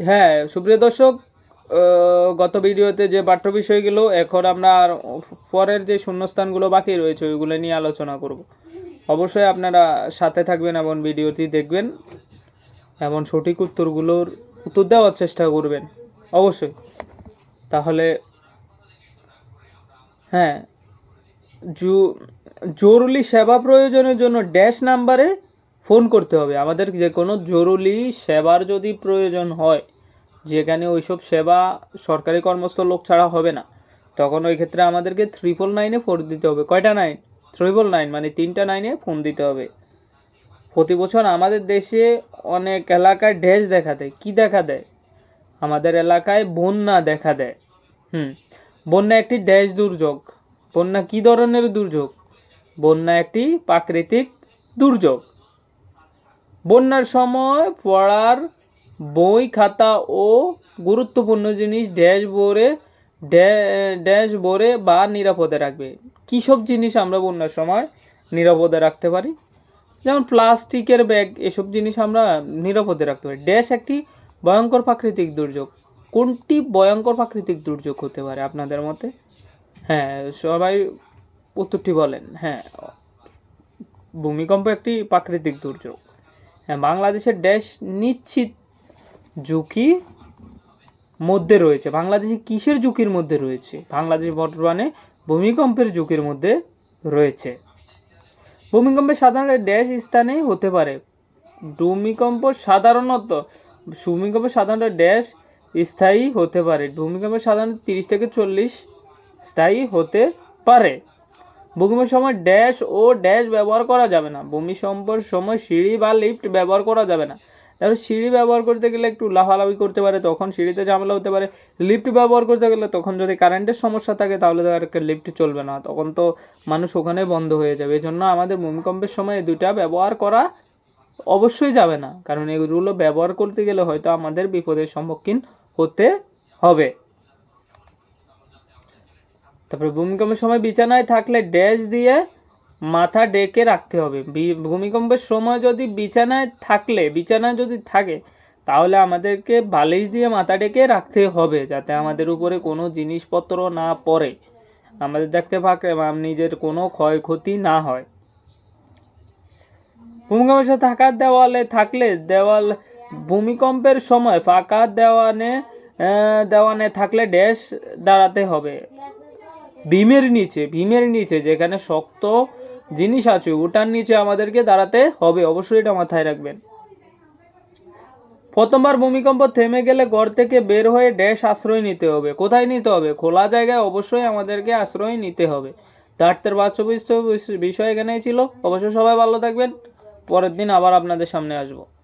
হ্যাঁ সুপ্রিয় দর্শক গত ভিডিওতে যে পাঠ্য বিষয়গুলো এখন আমরা পরের যে শূন্যস্থানগুলো বাকি রয়েছে, ওইগুলো নিয়ে আলোচনা করব। অবশ্যই আপনারা সাথে থাকবেন এবং ভিডিওটি দেখবেন এবং সঠিক উত্তরগুলোর উত্তর দেওয়ার চেষ্টা করবেন। অবশ্যই। তাহলে হ্যাঁ জরুরি সেবা প্রয়োজনের জন্য ড্যাশ নাম্বারে ফোন করতে হবে। আমাদের যে কোনো জরুরি সেবার যদি প্রয়োজন হয়, যেখানে ওইসব সেবা সরকারি কর্মস্থ লোক ছাড়া হবে না, তখন ওই ক্ষেত্রে আমাদেরকে ট্রিপল নাইনে ফোন দিতে হবে। কয়টা নাইন ট্রিপল নাইন মানে তিনটা নাইনে ফোন দিতে হবে। প্রতি বছর আমাদের দেশে অনেক এলাকায় ড্যাশ দেখা দেয়। কী দেখা দেয়? আমাদের এলাকায় বন্যা দেখা দেয়। হুম, বন্যা একটি ড্যাশ দুর্যোগ। বন্যা কী ধরনের দুর্যোগ? বন্যা একটি প্রাকৃতিক দুর্যোগ। বন্যার সময় পড়ার বই, খাতা ও গুরুত্বপূর্ণ জিনিস ড্যাশ বোরে বা নিরাপদে রাখবে। কী সব জিনিস আমরা বন্যার সময় নিরাপদে রাখতে পারি? যেমন প্লাস্টিকের ব্যাগ, এসব জিনিস আমরা নিরাপদে রাখতে পারি। ড্যাশ একটি ভয়ঙ্কর প্রাকৃতিক দুর্যোগ। কোনটি ভয়ঙ্কর প্রাকৃতিক দুর্যোগ হতে পারে আপনাদের মতে? হ্যাঁ সবাই উত্তরটি বলেন। হ্যাঁ ভূমিকম্প একটি প্রাকৃতিক দুর্যোগ। বাংলাদেশের ড্যাশ নিশ্চিত ঝুঁকি মধ্যে রয়েছে। বাংলাদেশে কিসের ঝুঁকির মধ্যে রয়েছে? বাংলাদেশ বর্তমানে ভূমিকম্পের ঝুঁকির মধ্যে রয়েছে। ভূমিকম্পে সাধারণত ড্যাশ স্থানে হতে পারে। ভূমিকম্প সাধারণত ভূমিকম্প সাধারণত ড্যাশ স্থায়ী হতে পারে। ভূমিকম্প সাধারণত তিরিশ থেকে চল্লিশ স্থায়ী হতে পারে। ভূমিকম্পের সময় ড্যাশ ও ড্যাশ ব্যবহার করা যাবে না। ভূমিকম্পের সময় সিঁড়ি বা লিফট ব্যবহার করা যাবে না। তাহলে সিঁড়ি ব্যবহার করতে গেলে একটু লাফালাফি করতে পারে, তখন সিঁড়িতে ঝামেলা হতে পারে। লিফট ব্যবহার করতে গেলে তখন যদি কারেন্টের সমস্যা থাকে, তাহলে তো আর লিফট চলবে না। তখন তো মানুষ ওখানে বন্ধ হয়ে যাবে। এই জন্য আমাদের ভূমিকম্পের সময় এই দুইটা ব্যবহার করা অবশ্যই যাবে না। কারণ এগুলো ব্যবহার করতে গেলে হয়তো আমাদের বিপদের সম্মুখীন হতে হবে। তারপরে ভূমিকম্পের সময় বিছানায় থাকলে ড্যাশ দিয়ে মাথা ডেকে রাখতে হবে। ভূমিকম্পের সময় যদি বিছানায় থাকলে, বিছানায় যদি থাকে, তাহলে আমাদেরকে বালিশ দিয়ে মাথা ডেকে রাখতে হবে যাতে আমাদের উপরে কোনো জিনিসপত্র না পড়ে। আমাদের দেখতে পাকে নিজের কোনো ক্ষয়ক্ষতি না হয়। ভূমিকম্পের সাথে থাকা দেওয়ালে থাকলে, দেওয়াল, ভূমিকম্পের সময় ফাঁকা দেওয়ানে দেওয়ানে থাকলে ড্যাশ দাঁড়াতে হবে। ভীমের নিচে ভীমের নিচে যেখানে শক্ত জিনিস আছে, ওটার নিচে আমাদেরকে দাঁড়াতে হবে। অবশ্যই এটা মাথায় রাখবেন। প্রথমবার ভূমিকম্প থেমে গেলে ঘর থেকে বের হয়ে ড্যাশ আশ্রয় নিতে হবে। কোথায় নিতে হবে? খোলা জায়গায় অবশ্যই আমাদেরকে আশ্রয় নিতে হবে। তার্থের বাস্তবিক বিষয় এখানেই ছিল। অবশ্যই সবাই ভালো থাকবেন। পরের দিন আবার আপনাদের সামনে আসব।